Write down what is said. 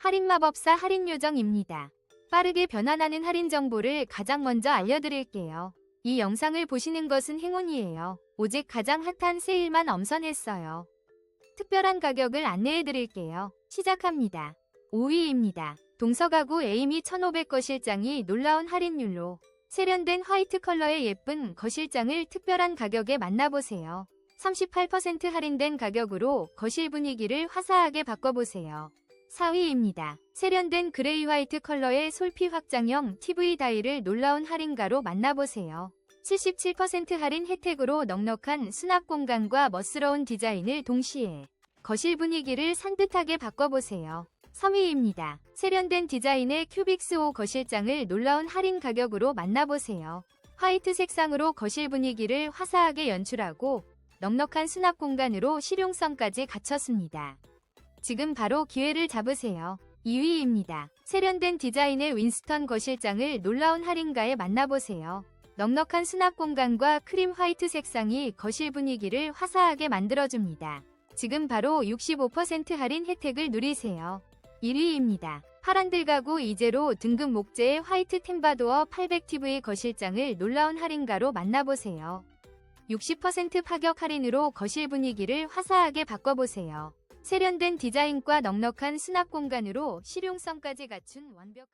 할인 마법사 할인 요정입니다. 빠르게 변환하는 할인 정보를 가장 먼저 알려드릴게요. 이 영상을 보시는 것은 행운이에요. 오직 가장 핫한 세일만 엄선했어요. 특별한 가격을 안내해드릴게요. 시작합니다. 5위입니다. 동서가구 에이미 1500 거실장이 놀라운 할인율로 세련된 화이트 컬러의 예쁜 거실장을 특별한 가격에 만나보세요. 38% 할인된 가격으로 거실 분위기를 화사하게 바꿔보세요. 4위입니다. 세련된 그레이 화이트 컬러의 솔피 확장형 TV 다이를 놀라운 할인가로 만나보세요. 77% 할인 혜택으로 넉넉한 수납 공간과 멋스러운 디자인을 동시에 거실 분위기를 산뜻하게 바꿔보세요. 3위입니다. 세련된 디자인의 큐빅스 5 거실장을 놀라운 할인 가격으로 만나보세요. 화이트 색상으로 거실 분위기를 화사하게 연출하고 넉넉한 수납 공간으로 실용성까지 갖췄습니다. 지금 바로 기회를 잡으세요. 2위입니다. 세련된 디자인의 윈스턴 거실장을 놀라운 할인가에 만나보세요. 넉넉한 수납 공간과 크림 화이트 색상이 거실 분위기를 화사하게 만들어줍니다. 지금 바로 65% 할인 혜택을 누리세요. 1위입니다. 파란들 가구 이제로 등급 목재의 화이트 템바도어 800TV 거실장을 놀라운 할인가로 만나보세요. 60% 파격 할인으로 거실 분위기를 화사하게 바꿔보세요. 세련된 디자인과 넉넉한 수납 공간으로 실용성까지 갖춘 완벽